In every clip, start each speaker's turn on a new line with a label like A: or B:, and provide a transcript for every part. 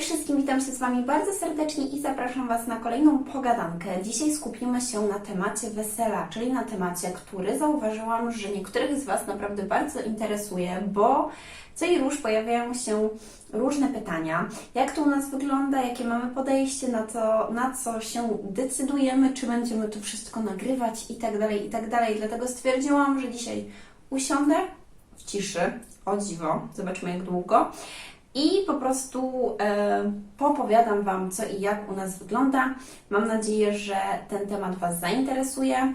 A: Wszystkim, witam się z Wami bardzo serdecznie i zapraszam Was na kolejną pogadankę. Dzisiaj skupimy się na temacie wesela, czyli na temacie, który zauważyłam, że niektórych z Was naprawdę bardzo interesuje, bo co i róż pojawiają się różne pytania. Jak to u nas wygląda, jakie mamy podejście na to, na co się decydujemy, czy będziemy to wszystko nagrywać? I tak dalej, i tak dalej. Dlatego stwierdziłam, że dzisiaj usiądę w ciszy, o dziwo, zobaczymy jak długo i po prostu e, popowiadam Wam, co i jak u nas wygląda. Mam nadzieję, że ten temat Was zainteresuje.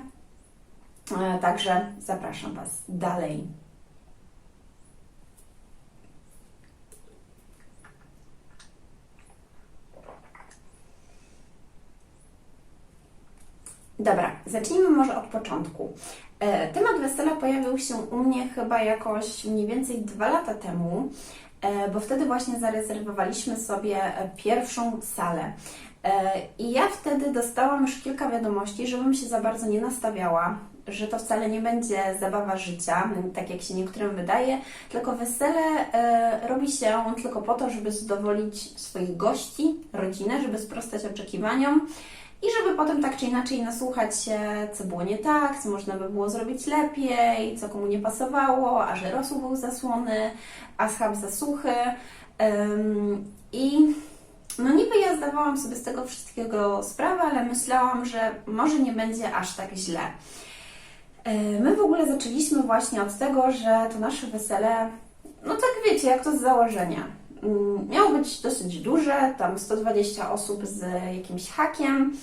A: E, także zapraszam Was dalej. Dobra, zacznijmy może od początku. E, Temat wesela pojawił się u mnie chyba jakoś mniej więcej dwa lata temu, bo wtedy właśnie zarezerwowaliśmy sobie e, pierwszą salę. E, I ja wtedy dostałam już kilka wiadomości, żebym się za bardzo nie nastawiała, że to wcale nie będzie zabawa życia, tak jak się niektórym wydaje, tylko wesele e, robi się tylko po to, żeby zadowolić swoich gości, rodzinę, żeby sprostać oczekiwaniom i żeby potem tak czy inaczej nasłuchać się, co było nie tak, co można by było zrobić lepiej, co komu nie pasowało, a że rosół był zasłony, a schab za suchy. Ym, I no niby ja zdawałam sobie z tego wszystkiego sprawę, ale myślałam, że może nie będzie aż tak źle. My w ogóle zaczęliśmy właśnie od tego, że to nasze wesele, no tak wiecie, jak to z założenia. Mm, Miało być dosyć duże, tam 120 osób z jakimś hakiem.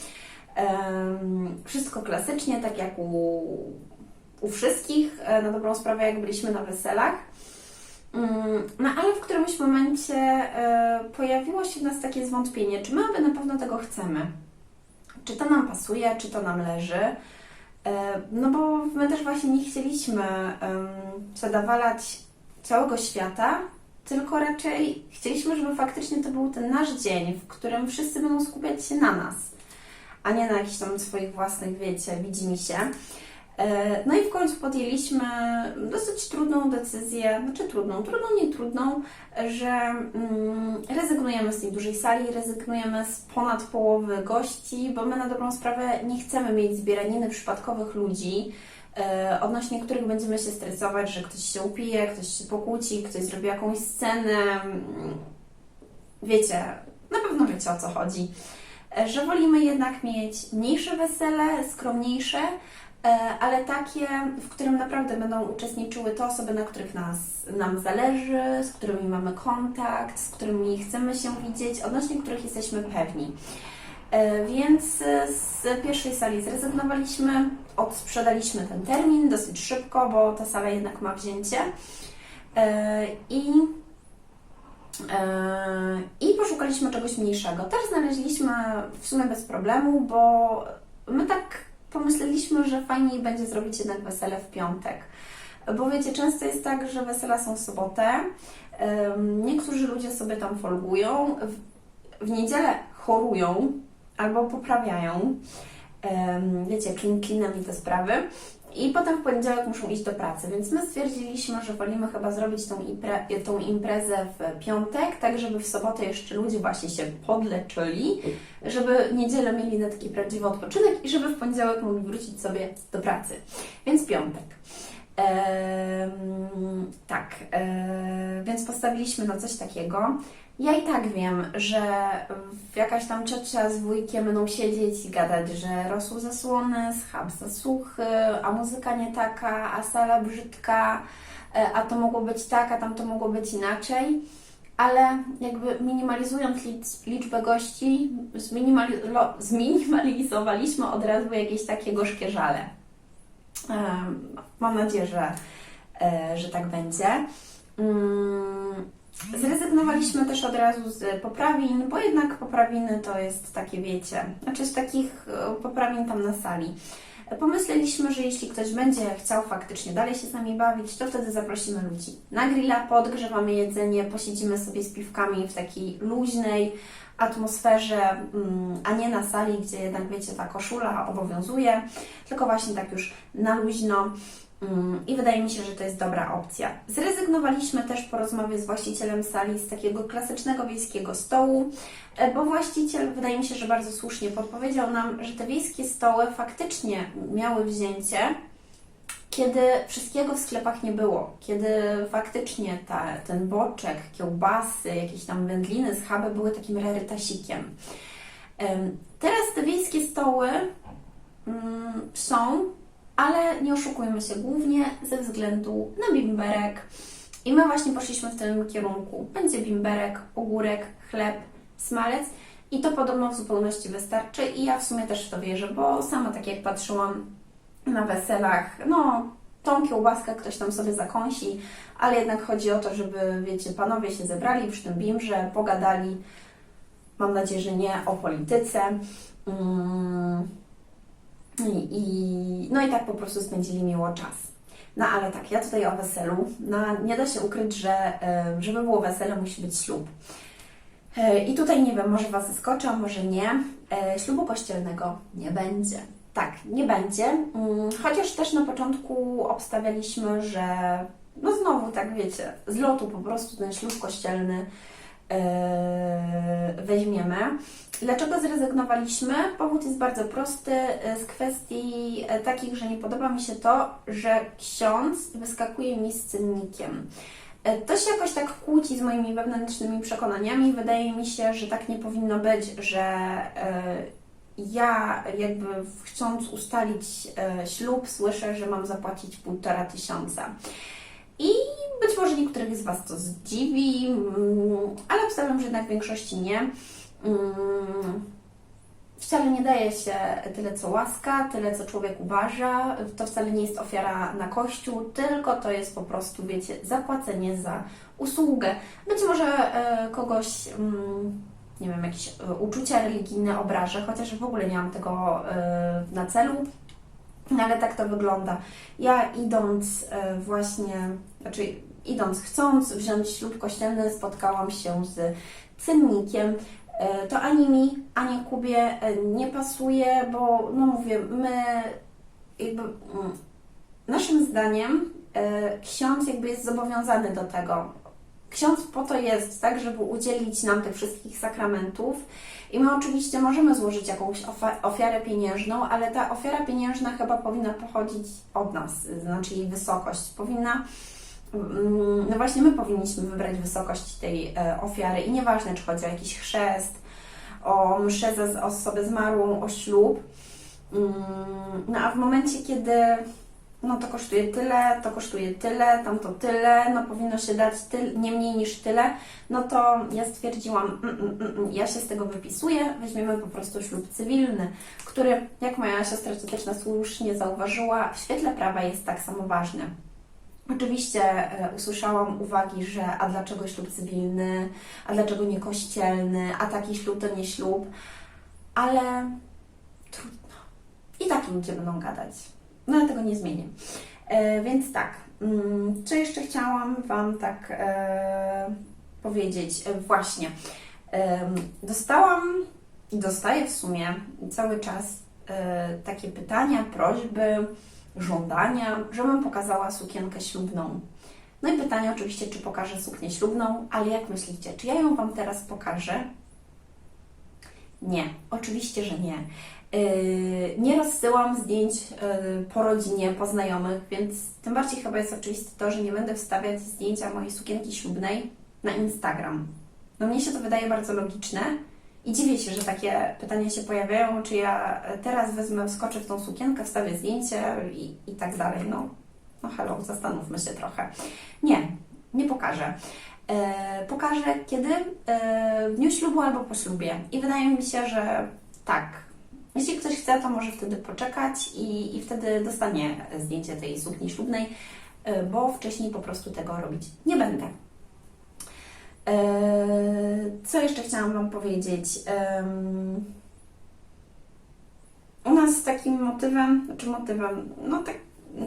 A: Em, Wszystko klasycznie, tak jak u, u wszystkich, e, na dobrą sprawę, jak byliśmy na weselach. Mm, No ale w którymś momencie e, pojawiło się w nas takie zwątpienie, czy my aby na pewno tego chcemy. Czy to nam pasuje, czy to nam leży. E, No bo my też właśnie nie chcieliśmy zadawalać całego świata, tylko raczej chcieliśmy, żeby faktycznie to był ten nasz dzień, w którym wszyscy będą skupiać się na nas, a nie na jakichś tam swoich własnych, wiecie, widzimy się. E, No i w końcu podjęliśmy dosyć trudną decyzję, znaczy trudną, trudną, nie trudną, że mm, rezygnujemy z tej dużej sali, rezygnujemy z ponad połowy gości, bo my na dobrą sprawę nie chcemy mieć zbieraniny przypadkowych ludzi, Odnośnie których będziemy się stresować, że ktoś się upije, ktoś się pokłóci, ktoś zrobi jakąś scenę. Mm, Wiecie, na pewno wiecie o co chodzi. E, Że wolimy jednak mieć mniejsze wesele, skromniejsze, e, ale takie, w którym naprawdę będą uczestniczyły te osoby, na których nas, nam zależy, z którymi mamy kontakt, z którymi chcemy się widzieć, odnośnie których jesteśmy pewni. E, Więc e, z pierwszej sali zrezygnowaliśmy, odsprzedaliśmy ten termin dosyć szybko, bo ta sala jednak ma wzięcie. E, I, I poszukaliśmy czegoś mniejszego. Też znaleźliśmy w sumie bez problemu, bo my tak pomyśleliśmy, że fajniej będzie zrobić jednak wesele w piątek. Bo wiecie, często jest tak, że wesela są w sobotę. Niektórzy ludzie sobie tam folgują. W niedzielę chorują albo poprawiają. Wiecie, klin klinem i te sprawy. I potem w poniedziałek muszą iść do pracy, więc my stwierdziliśmy, że wolimy chyba zrobić tą, impre- tą imprezę w piątek, tak żeby w sobotę jeszcze ludzie właśnie się podleczyli, żeby niedzielę mieli na taki prawdziwy odpoczynek i żeby w poniedziałek mogli wrócić sobie do pracy. Więc piątek. Tak, e, więc postawiliśmy na coś takiego. Ja i tak wiem, że jakaś tam ciocia z wujkiem będą siedzieć i gadać, że rosół zasłony, schab za suchy, a muzyka nie taka, a sala brzydka, e, a to mogło być tak, a tam to mogło być inaczej. Ale jakby minimalizując lic- liczbę gości, zminimalizowaliśmy od razu jakieś takie gorzkie żale. Mam nadzieję, że, e, że tak będzie. Mm, Zrezygnowaliśmy też od razu z poprawin, bo jednak poprawiny to jest takie, wiecie, znaczy z takich e, poprawin tam na sali. Pomyśleliśmy, że jeśli ktoś będzie chciał faktycznie dalej się z nami bawić, to wtedy zaprosimy ludzi na grilla, podgrzewamy jedzenie, posiedzimy sobie z piwkami w takiej luźnej atmosferze, mm, a nie na sali, gdzie jednak, wiecie, ta koszula obowiązuje, tylko właśnie tak już na luźno. Mm, I wydaje mi się, że to jest dobra opcja. Zrezygnowaliśmy też po rozmowie z właścicielem sali z takiego klasycznego wiejskiego stołu, e, bo właściciel, wydaje mi się, że bardzo słusznie podpowiedział nam, że te wiejskie stoły faktycznie miały wzięcie, kiedy wszystkiego w sklepach nie było, kiedy faktycznie ten boczek, kiełbasy, jakieś tam wędliny, schaby były takim rarytasikiem. Em, Teraz te wiejskie stoły mm, są, ale nie oszukujmy się, głównie ze względu na bimberek. I my właśnie poszliśmy w tym kierunku. Będzie bimberek, ogórek, chleb, smalec i to podobno w zupełności wystarczy i ja w sumie też w to wierzę, bo sama tak jak patrzyłam na weselach, no tą kiełbaskę ktoś tam sobie zakąsi, ale jednak chodzi o to, żeby, wiecie, panowie się zebrali przy tym bimbrze, pogadali, mam nadzieję, że nie o polityce. Mm, i, no i tak po prostu spędzili miło czas. No ale tak, ja tutaj o weselu. No, nie da się ukryć, że żeby było wesele, musi być ślub. E, I tutaj nie wiem, może Was zaskoczę, może nie. E, Ślubu kościelnego nie będzie. Tak, nie będzie. Mm, Chociaż też na początku obstawialiśmy, że no znowu, tak wiecie, z lotu po prostu ten ślub kościelny e, weźmiemy. Dlaczego zrezygnowaliśmy? Powód jest bardzo prosty, e, z kwestii e, takich, że nie podoba mi się to, że ksiądz wyskakuje mi z cennikiem. E, To się jakoś tak kłóci z moimi wewnętrznymi przekonaniami. Wydaje mi się, że tak nie powinno być, że ja jakby chcąc ustalić e, ślub, słyszę, że mam zapłacić półtora tysiąca. I być może niektórych z Was to zdziwi, mm, ale obstawiam, że jednak w większości nie. Mm, Wcale nie daje się tyle co łaska, tyle co człowiek uważa. To wcale nie jest ofiara na kościół, tylko to jest po prostu, wiecie, zapłacenie za usługę. Być może e, kogoś, mm, nie wiem, jakieś e, uczucia religijne obrażę, chociaż w ogóle nie mam tego e, na celu. No ale tak to wygląda. Ja idąc e, właśnie, znaczy idąc chcąc wziąć ślub kościelny, spotkałam się z cennikiem. E, To ani mi, ani Kubie nie pasuje, bo no mówię, my jakby mm, naszym zdaniem ksiądz jakby jest zobowiązany do tego. Ksiądz po to jest, tak, żeby udzielić nam tych wszystkich sakramentów i my oczywiście możemy złożyć jakąś ofiarę pieniężną, ale ta ofiara pieniężna chyba powinna pochodzić od nas, znaczy jej wysokość. Powinna, mm, no właśnie my powinniśmy wybrać wysokość tej e, ofiary i nieważne, czy chodzi o jakiś chrzest, o mszę za osobę zmarłą, o ślub. Mm, No a w momencie, kiedy no to kosztuje tyle, to kosztuje tyle, tamto tyle, no powinno się dać tyl, nie mniej niż tyle, no to ja stwierdziłam, mm, mm, mm, mm, ja się z tego wypisuję, weźmiemy po prostu ślub cywilny, który, jak moja siostra cioteczna słusznie zauważyła, w świetle prawa jest tak samo ważny. Oczywiście e, usłyszałam uwagi, że a dlaczego ślub cywilny, a dlaczego nie kościelny, a taki ślub to nie ślub, ale trudno. I tak ludzie będą gadać. No ale tego nie zmienię. E, więc tak, mm, co jeszcze chciałam Wam tak e, powiedzieć? E, właśnie, dostałam i dostaję w sumie cały czas takie pytania, prośby, żądania, żebym pokazała sukienkę ślubną. No i pytanie oczywiście, czy pokażę suknię ślubną, ale jak myślicie, czy ja ją Wam teraz pokażę? Nie, oczywiście, że nie. Yy, Nie rozsyłam zdjęć yy, po rodzinie, po znajomych, więc tym bardziej chyba jest oczywiste to, że nie będę wstawiać zdjęcia mojej sukienki ślubnej na Instagram. No mnie się to wydaje bardzo logiczne i dziwię się, że takie pytania się pojawiają, czy ja teraz wezmę, wskoczę w tą sukienkę, wstawię zdjęcie i, i tak dalej. No, no hello, zastanówmy się trochę. Nie, nie pokażę. E, pokażę kiedy? E, w dniu ślubu albo po ślubie. I wydaje mi się, że tak. Jeśli ktoś chce, to może wtedy poczekać i, i wtedy dostanie zdjęcie tej sukni ślubnej, e, bo wcześniej po prostu tego robić nie będę. E, Co jeszcze chciałam Wam powiedzieć? U nas takim motywem, czy motywem, no tak,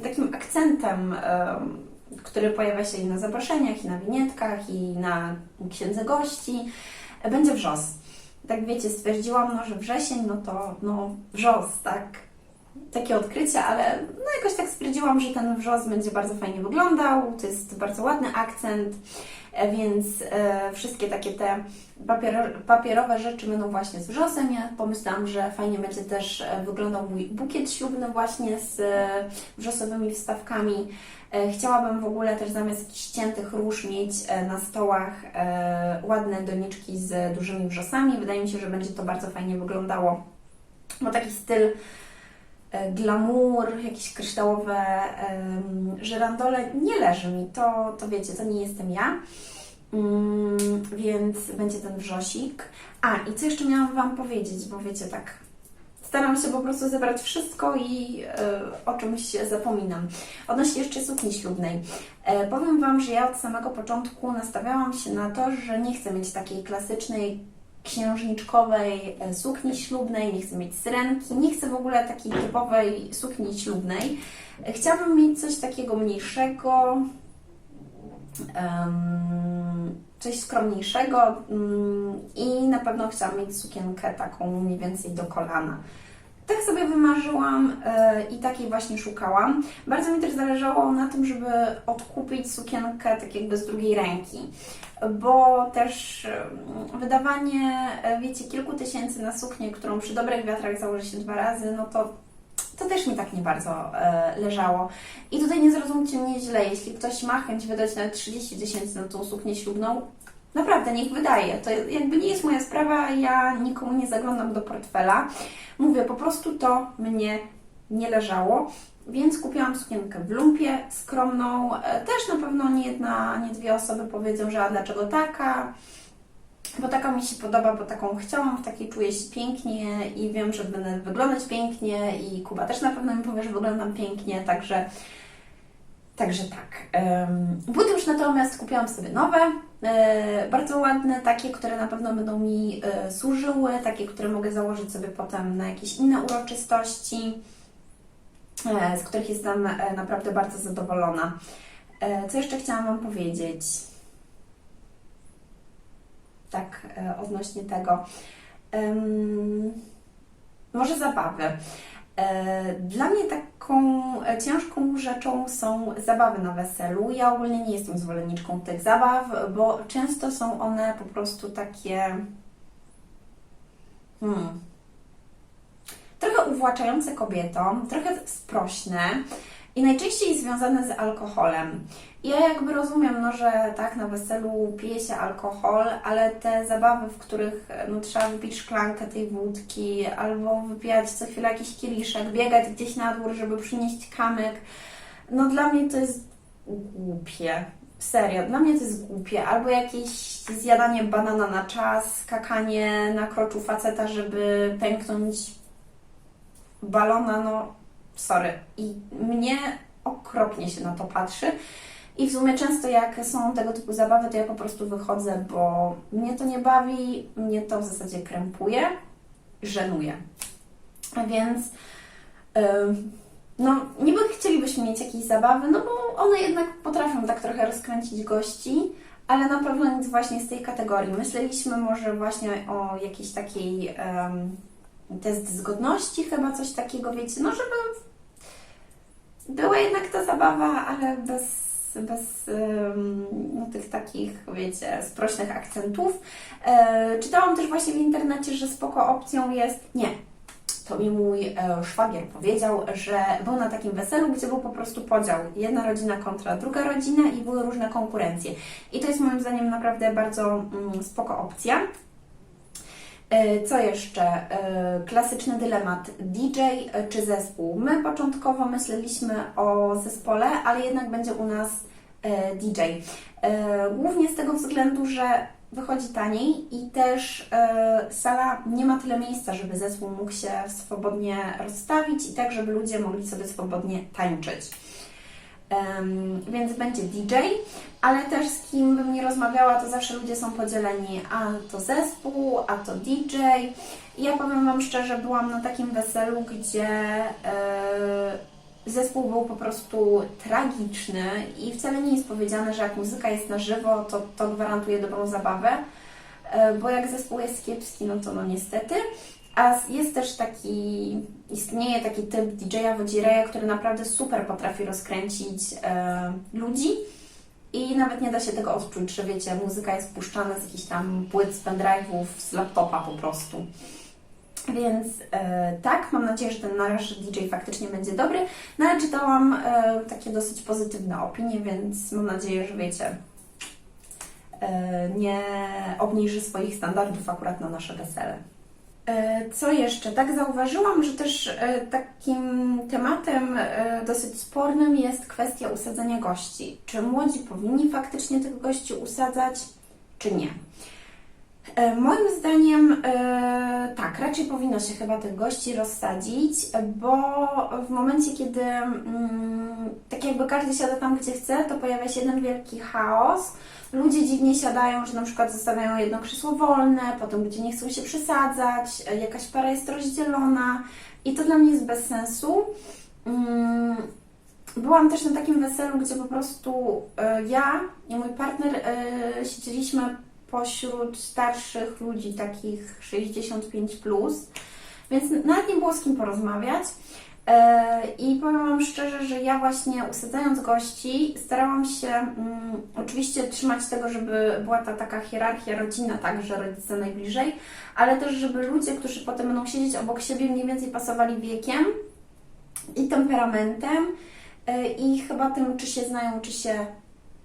A: takim akcentem, em, który pojawia się i na zaproszeniach, i na winietkach, i na księdze gości, będzie wrzos. Tak wiecie, stwierdziłam, no, że wrzesień, no to no, wrzos, tak? Takie odkrycie, ale no jakoś tak stwierdziłam, że ten wrzos będzie bardzo fajnie wyglądał. To jest bardzo ładny akcent, e, więc e, wszystkie takie te papiero, papierowe rzeczy będą właśnie z wrzosem. Ja pomyślałam, że fajnie będzie też e, wyglądał mój bukiet ślubny właśnie z wrzosowymi wstawkami. Chciałabym w ogóle też zamiast ściętych róż mieć na stołach ładne doniczki z dużymi wrzosami. Wydaje mi się, że będzie to bardzo fajnie wyglądało, bo taki styl glamour, jakieś kryształowe żyrandole nie leży mi. To, to wiecie, to nie jestem ja. Mm, więc będzie ten wrzosik. A, i co jeszcze miałam Wam powiedzieć, bo wiecie, tak staram się po prostu zebrać wszystko i e, o czymś zapominam. Odnośnie jeszcze sukni ślubnej. E, powiem Wam, że ja od samego początku nastawiałam się na to, że nie chcę mieć takiej klasycznej księżniczkowej e, sukni ślubnej, nie chcę mieć syrenki, nie chcę w ogóle takiej typowej sukni ślubnej. Chciałabym mieć coś takiego mniejszego, coś skromniejszego mm, i na pewno chciałam mieć sukienkę taką mniej więcej do kolana. Tak sobie wymarzyłam e, i takiej właśnie szukałam. Bardzo mi też zależało na tym, żeby odkupić sukienkę tak jakby z drugiej ręki, bo też wydawanie, e, wiecie, kilku tysięcy na suknię, którą przy dobrych wiatrach założy się dwa razy, no to to też mi tak nie bardzo e, leżało. I tutaj nie zrozumcie mnie źle, jeśli ktoś ma chęć wydać nawet 30 tysięcy na tą suknię ślubną, naprawdę niech wydaje. To jakby nie jest moja sprawa, ja nikomu nie zaglądam do portfela. Mówię, po prostu to mnie nie leżało. Więc kupiłam sukienkę w lumpie, skromną. E, Też na pewno nie jedna, nie dwie osoby powiedzą, że a dlaczego taka? Bo taka mi się podoba, bo taką chciałam, w takiej czuję się pięknie i wiem, że będę wyglądać pięknie i Kuba też na pewno mi powie, że wyglądam pięknie, także Także tak. Buty już natomiast kupiłam sobie nowe, bardzo ładne, takie, które na pewno będą mi e, służyły, takie, które mogę założyć sobie potem na jakieś inne uroczystości, e, z których jestem e, naprawdę bardzo zadowolona. E, Co jeszcze chciałam Wam powiedzieć? Tak, e, odnośnie tego. Em, Może zabawy. E, Dla mnie taką e, ciężką rzeczą są zabawy na weselu. Ja ogólnie nie jestem zwolenniczką tych zabaw, bo często są one po prostu takie. Hmm, trochę uwłaczające kobietom, trochę sprośne i najczęściej związane z alkoholem. Ja jakby rozumiem, no, że tak, na weselu pije się alkohol, ale te zabawy, w których no, trzeba wypić szklankę tej wódki, albo wypijać co chwilę jakiś kieliszek, biegać gdzieś na dwór, żeby przynieść kamyk, no dla mnie to jest głupie. Serio, dla mnie to jest głupie. Albo jakieś zjadanie banana na czas, skakanie na kroczu faceta, żeby pęknąć balona, no sorry. I mnie okropnie się na to patrzy. I w sumie często jak są tego typu zabawy, to ja po prostu wychodzę, bo mnie to nie bawi, mnie to w zasadzie krępuje, żenuje. Więc no niby chcielibyśmy mieć jakieś zabawy, no bo one jednak potrafią tak trochę rozkręcić gości, ale na pewno nic właśnie z tej kategorii. Myśleliśmy może właśnie o jakiejś takiej em, test zgodności, chyba coś takiego, wiecie, no żeby była jednak ta zabawa, ale bez, bez no, tych takich, wiecie, sprośnych akcentów. E, czytałam też właśnie w internecie, że spoko opcją jest, nie, to mi mój e, szwagier powiedział, że był na takim weselu, gdzie był po prostu podział. Jedna rodzina kontra druga rodzina i były różne konkurencje. I to jest moim zdaniem naprawdę bardzo mm, spoko opcja. E, Co jeszcze? E, Klasyczny dylemat DJ czy zespół. My początkowo myśleliśmy o zespole, ale jednak będzie u nas e, DJ. E, Głównie z tego względu, że wychodzi taniej i też e, sala nie ma tyle miejsca, żeby zespół mógł się swobodnie rozstawić i tak, żeby ludzie mogli sobie swobodnie tańczyć. Em, więc będzie DJ, ale też z kim bym nie rozmawiała, to zawsze ludzie są podzieleni, a to zespół, a to DJ. I ja powiem Wam szczerze, byłam na takim weselu, gdzie e, zespół był po prostu tragiczny i wcale nie jest powiedziane, że jak muzyka jest na żywo, to, to gwarantuje dobrą zabawę, e, bo jak zespół jest kiepski, no to no niestety. A jest też taki, istnieje taki typ DJ-a Wodzireja, który naprawdę super potrafi rozkręcić e, ludzi i nawet nie da się tego odczuć, że wiecie, muzyka jest puszczana z jakichś tam płyt, z pendrive'ów, z laptopa po prostu. Więc e, tak, mam nadzieję, że ten nasz DJ faktycznie będzie dobry. No ale czytałam e, takie dosyć pozytywne opinie, więc mam nadzieję, że wiecie, e, nie obniży swoich standardów akurat na nasze wesele. E, Co jeszcze? Tak zauważyłam, że też e, takim tematem e, dosyć spornym jest kwestia usadzenia gości. Czy młodzi powinni faktycznie tych gości usadzać, czy nie? E, Moim zdaniem e, tak, raczej powinno się chyba tych gości rozsadzić, bo w momencie, kiedy mm, tak jakby każdy siada tam, gdzie chce, to pojawia się jeden wielki chaos. Ludzie dziwnie siadają, że na przykład zostawiają jedno krzesło wolne, potem ludzie nie chcą się przesadzać, e, jakaś para jest rozdzielona i to dla mnie jest bez sensu. Mm, Byłam też na takim weselu, gdzie po prostu ja i mój partner siedzieliśmy pośród starszych ludzi, takich 65, plus, więc nawet nie było z kim porozmawiać. E, I powiem Wam szczerze, że ja właśnie usadzając gości starałam się mm, oczywiście trzymać tego, żeby była ta taka hierarchia rodzina, tak, że rodzice najbliżej, ale też, żeby ludzie, którzy potem będą siedzieć obok siebie, mniej więcej pasowali wiekiem i temperamentem e, i chyba tym, czy się znają, czy się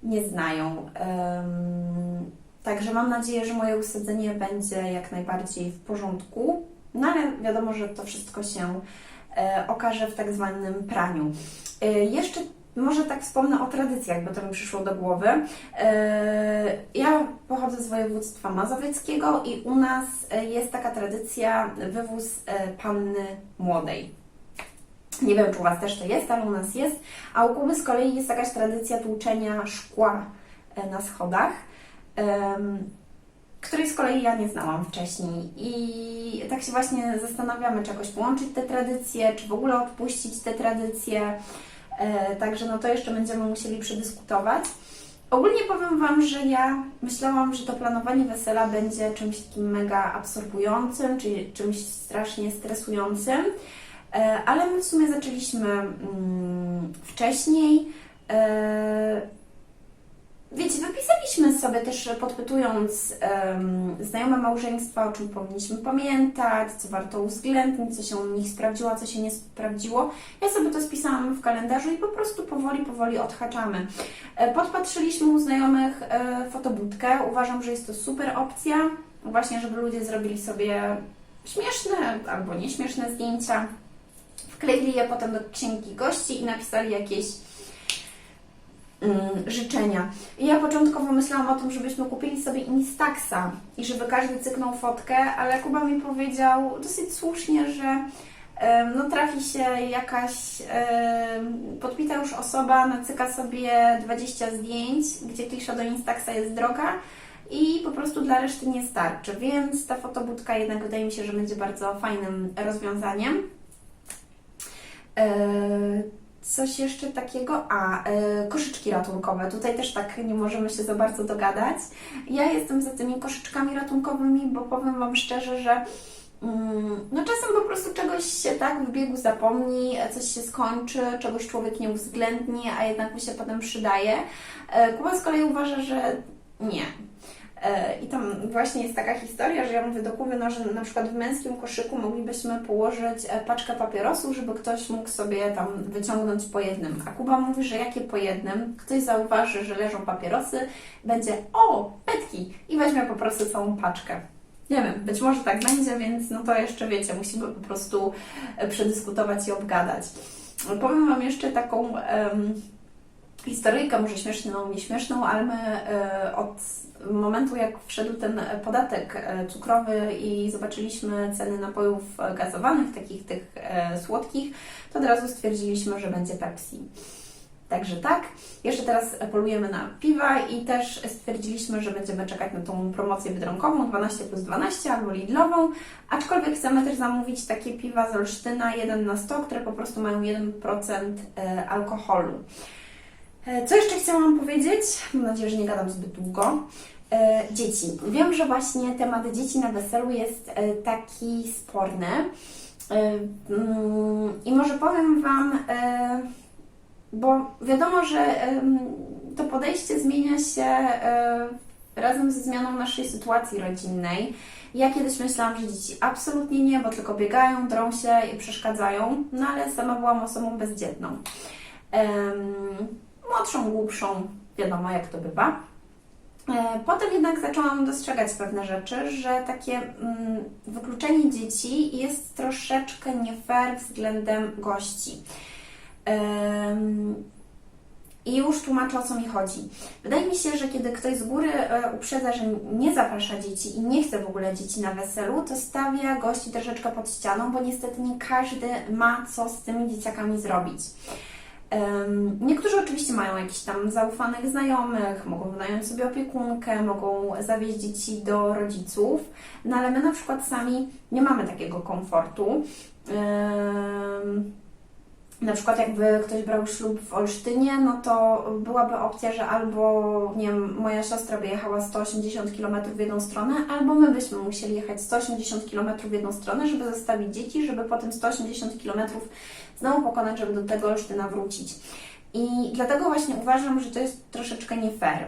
A: nie znają. Em, Także mam nadzieję, że moje usadzenie będzie jak najbardziej w porządku. No ale wiadomo, że to wszystko się e, okaże w tak zwanym praniu. E, jeszcze może tak wspomnę o tradycjach, bo to mi przyszło do głowy. E, ja pochodzę z województwa mazowieckiego i u nas jest taka tradycja wywóz panny młodej. Nie wiem, czy u Was też to jest, ale u nas jest. A u Kuby z kolei jest jakaś tradycja tłuczenia szkła na schodach której z kolei ja nie znałam wcześniej. I tak się właśnie zastanawiamy, czy jakoś połączyć te tradycje, czy w ogóle odpuścić te tradycje. E, także no to jeszcze będziemy musieli przedyskutować. Ogólnie powiem Wam, że ja myślałam, że to planowanie wesela będzie czymś takim mega absorbującym, czyli czymś strasznie stresującym, e, ale my w sumie zaczęliśmy mm, wcześniej. Sobie też, podpytując em, znajome małżeństwa, o czym powinniśmy pamiętać, co warto uwzględnić, co się u nich sprawdziło, a co się nie sprawdziło. Ja sobie to spisałam w kalendarzu i po prostu powoli, powoli odhaczamy. E, Podpatrzyliśmy u znajomych e, fotobudkę. Uważam, że jest to super opcja, właśnie, żeby ludzie zrobili sobie śmieszne albo nieśmieszne zdjęcia. Wkleili je potem do księgi gości i napisali jakieś życzenia. I ja początkowo myślałam o tym, żebyśmy kupili sobie Instaxa i żeby każdy cyknął fotkę, ale Kuba mi powiedział dosyć słusznie, że no trafi się jakaś podpita już osoba, nacyka sobie 20 zdjęć, gdzie klisza do Instaxa jest droga i po prostu dla reszty nie starczy, więc ta fotobudka jednak wydaje mi się, że będzie bardzo fajnym rozwiązaniem. Coś jeszcze takiego? A, e, koszyczki ratunkowe. Tutaj też tak nie możemy się za bardzo dogadać. Ja jestem za tymi koszyczkami ratunkowymi, bo powiem Wam szczerze, że mm, no czasem po prostu czegoś się tak w biegu zapomni, coś się skończy, czegoś człowiek nie uwzględni, a jednak mu się potem przydaje. E, Kuba z kolei uważa, że nie. E, I tam właśnie jest taka historia, że ja mówię do Kuby, no, że na przykład w męskim koszyku moglibyśmy położyć e, paczkę papierosów, żeby ktoś mógł sobie tam wyciągnąć po jednym. A Kuba mówi, że jakie po jednym? Ktoś zauważy, że leżą papierosy, będzie o, petki i weźmie po prostu całą paczkę. Nie wiem, być może tak będzie, więc no to jeszcze wiecie, musimy po prostu e, przedyskutować i obgadać. Powiem Wam jeszcze taką em, historyjkę, może śmieszną, nieśmieszną, ale my e, od momentu, jak wszedł ten podatek e, cukrowy i zobaczyliśmy ceny napojów gazowanych, takich tych e, słodkich, to od razu stwierdziliśmy, że będzie Pepsi. Także tak, jeszcze teraz polujemy na piwa i też stwierdziliśmy, że będziemy czekać na tą promocję wydronkową 12 plus 12 albo Lidlową, aczkolwiek chcemy też zamówić takie piwa z Olsztyna 1 na 100, które po prostu mają 1% e, alkoholu. E, Co jeszcze chciałam powiedzieć? Mam nadzieję, że nie gadam zbyt długo. E, Dzieci. Wiem, że właśnie temat dzieci na weselu jest e, taki sporny. Mm, I może powiem Wam, bo wiadomo, że to podejście zmienia się razem ze zmianą naszej sytuacji rodzinnej. Ja kiedyś myślałam, że dzieci absolutnie nie, bo tylko biegają, drą się i przeszkadzają, no ale sama byłam osobą bezdzietną. Młodszą, głupszą, wiadomo jak to bywa. E, Potem jednak zaczęłam dostrzegać pewne rzeczy, że takie mm, wykluczenie dzieci jest troszeczkę nie fair względem gości. I już tłumaczę o co mi chodzi. Wydaje mi się, że kiedy ktoś z góry e, uprzedza, że nie zaprasza dzieci i nie chce w ogóle dzieci na weselu, to stawia gości troszeczkę pod ścianą, bo niestety nie każdy ma co z tymi dzieciakami zrobić. Niektórzy oczywiście mają jakichś tam zaufanych znajomych, mogą wynająć sobie opiekunkę, mogą zawieźć dzieci do rodziców, no ale my na przykład sami nie mamy takiego komfortu. Na przykład jakby ktoś brał ślub w Olsztynie, no to byłaby opcja, że albo nie wiem, moja siostra by jechała 180 km w jedną stronę, albo my byśmy musieli jechać 180 km w jedną stronę, żeby zostawić dzieci, żeby potem 180 km znowu pokonać, żeby do tego Olsztyna wrócić. I dlatego właśnie uważam, że to jest troszeczkę nie fair.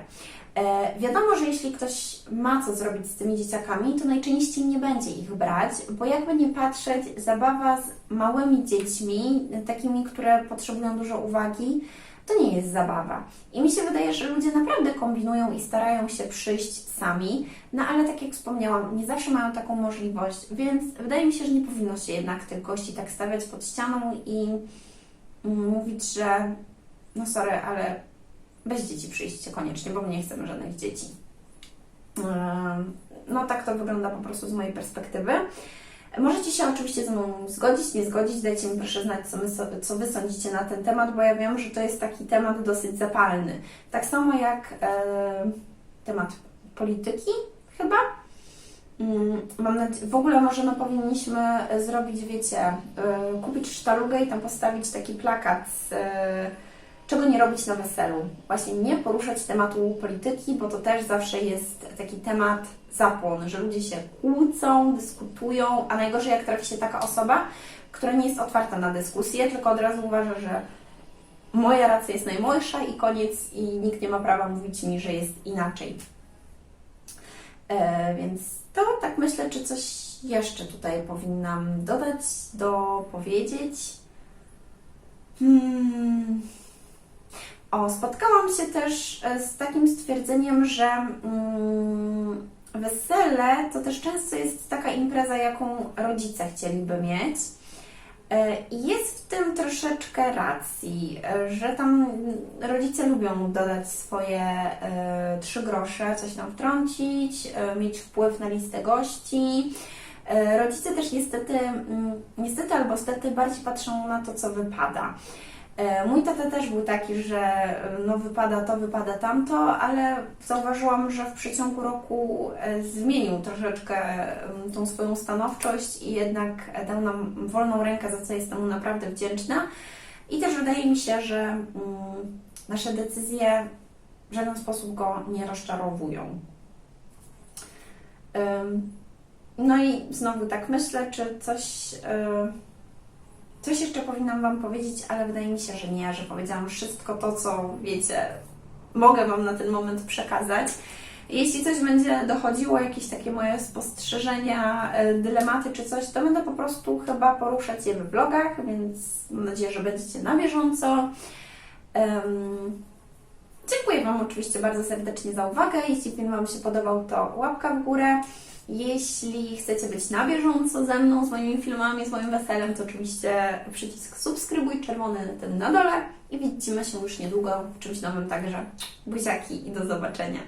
A: E, wiadomo, że jeśli ktoś ma co zrobić z tymi dzieciakami, to najczęściej nie będzie ich brać, bo jakby nie patrzeć, zabawa z małymi dziećmi, takimi, które potrzebują dużo uwagi, to nie jest zabawa. I mi się wydaje, że ludzie naprawdę kombinują i starają się przyjść sami, no ale tak jak wspomniałam, nie zawsze mają taką możliwość, więc wydaje mi się, że nie powinno się jednak tych gości tak stawiać pod ścianą i mm, mówić, że no sorry, ale bez dzieci przyjście koniecznie, bo my nie chcemy żadnych dzieci. No tak to wygląda po prostu z mojej perspektywy. Możecie się oczywiście ze mną zgodzić, nie zgodzić, dajcie mi proszę znać, co, my, co Wy sądzicie na ten temat, bo ja wiem, że to jest taki temat dosyć zapalny. Tak samo jak e, temat polityki chyba. Mm, Mam nadzie- w ogóle może no powinniśmy zrobić, wiecie, e, kupić sztalugę i tam postawić taki plakat z czego nie robić na weselu. Właśnie nie poruszać tematu polityki, bo to też zawsze jest taki temat zapłon, że ludzie się kłócą, dyskutują, a najgorzej jak trafi się taka osoba, która nie jest otwarta na dyskusję, tylko od razu uważa, że moja racja jest najmojsza i koniec i nikt nie ma prawa mówić mi, że jest inaczej. E, więc to tak myślę, czy coś jeszcze tutaj powinnam dodać, dopowiedzieć. Hmm. O, spotkałam się też e, z takim stwierdzeniem, że mm, wesele to też często jest taka impreza, jaką rodzice chcieliby mieć. E, I jest w tym troszeczkę racji, e, że tam rodzice lubią dodać swoje trzy grosze, coś tam wtrącić, mieć wpływ na listę gości. Rodzice też niestety, mm, niestety albo stety bardziej patrzą na to, co wypada. E, Mój tata też był taki, że e, no wypada to, wypada tamto, ale zauważyłam, że w przeciągu roku e, zmienił troszeczkę tą swoją stanowczość i jednak dał nam wolną rękę, za co jestem mu naprawdę wdzięczna. I też wydaje mi się, że mm, nasze decyzje w żaden sposób go nie rozczarowują. No i znowu tak myślę, czy coś. Coś jeszcze powinnam Wam powiedzieć, ale wydaje mi się, że nie, że powiedziałam wszystko to, co wiecie, mogę Wam na ten moment przekazać. Jeśli coś będzie dochodziło, jakieś takie moje spostrzeżenia, e, dylematy czy coś, to będę po prostu chyba poruszać je we vlogach, więc mam nadzieję, że będziecie na bieżąco. Em, Dziękuję Wam oczywiście bardzo serdecznie za uwagę. Jeśli film Wam się podobał, to łapka w górę. Jeśli chcecie być na bieżąco ze mną, z moimi filmami, z moim weselem, to oczywiście przycisk subskrybuj, czerwony ten na dole i widzimy się już niedługo w czymś nowym, także buziaki i do zobaczenia.